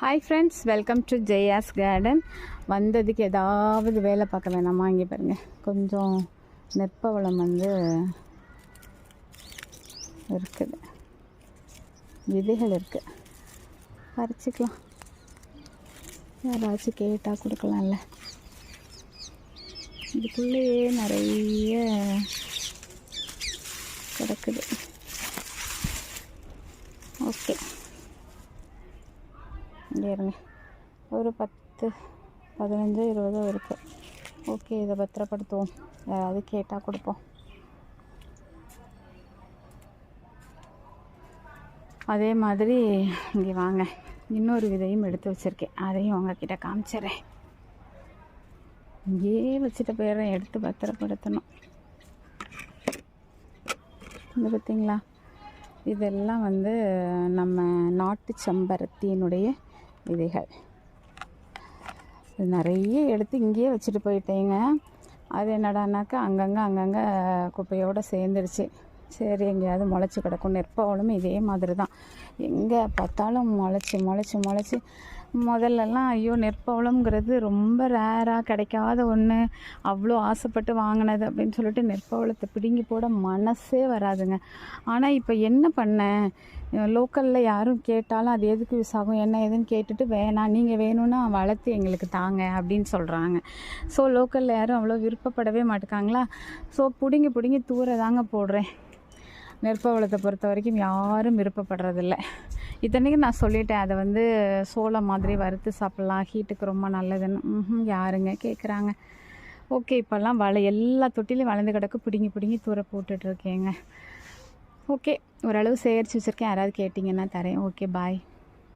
Hi friends welcome to Jaya's garden வந்ததுக்கு ஏதாவது வேலை பார்க்க வேணாமா இங்கே பாருங்கள் கொஞ்சம் நெற்பவளம் வந்து இருக்குது. விதைகள் இருக்குது பறிச்சிக்கலாம். யாராச்சும் கேட்டால் கொடுக்கலாம்ல. இதுக்குள்ளேயே நிறைய கிடக்குது. ஓகே. இங்கே இருங்க. ஒரு பத்து பதினஞ்சு இருபதோ இருக்குது ஓகே இதை பத்திரப்படுத்துவோம். யாராவது கேட்டால் கொடுப்போம். அதே மாதிரி இங்கே வாங்க. இன்னொரு விதையும் எடுத்து வச்சுருக்கேன். அதையும் உங்ககிட்ட காமிச்சிடுறேன் இங்கேயே வச்சுட்டு போயிடுறேன். எடுத்து பத்திரப்படுத்தணும். இந்த பார்த்தீங்களா? இதெல்லாம் வந்து நம்ம நாட்டு செம்பருத்தியினுடைய விதைகள் இது நிறைய எடுத்து இங்கேயே வச்சுட்டு போயிட்டேங்க. அது என்னடானாக்கா அங்கங்கே அங்கங்கே குப்பையோடு சேர்ந்துருச்சு. சரி எங்கேயாவது முளைச்சி கிடக்கும். நெற்பவளும் இதே மாதிரி தான் எங்கே பார்த்தாலும் முளைச்சி முளைச்சி முளைச்சி. முதல்லலாம் ஐயோ நெற்பவளம்ங்கிறது ரொம்ப ரேராக கிடைக்காத ஒன்று அவ்வளோ ஆசைப்பட்டு வாங்கினது அப்படின்னு சொல்லிட்டு நெற்பவளத்தை பிடுங்கி போட மனசே வராதுங்க. ஆனால் இப்போ என்ன பண்ணேன்? லோக்கலில் யாரும் கேட்டாலும் அது எதுக்கு யூஸ் ஆகும் என்ன ஏதுன்னு கேட்டுட்டு வேணாம் நீங்கள் வேணும்னா வளர்த்து எங்களுக்கு தாங்க அப்படின்னு சொல்கிறாங்க ஸோ லோக்கலில் யாரும் அவ்வளோ விருப்பப்படவே மாட்டேங்காங்களா ஸோ பிடுங்கி பிடுங்கி தூர தாங்க போடுறேன். நெற்பவளத்தை பொறுத்த வரைக்கும் யாரும் விருப்பப்படுறதில்ல. இத்தனைக்கும் நான் சொல்லிட்டேன் அதை வந்து சோளம் மாதிரி வறுத்து சாப்பிட்லாம் ஹீட்டுக்கு ரொம்ப நல்லதுன்னு. யாருங்க கேட்குறாங்க ஓகே இப்போல்லாம் வள எல்லா தொட்டிலையும் வளர்ந்து கிடக்கு பிடுங்கி பிடுங்கி தூர போட்டுட்ருக்கேங்க ஓகே ஓரளவு சேகரித்து வச்சுருக்கேன். யாராவது கேட்டிங்கன்னா தரேன். Okay bye.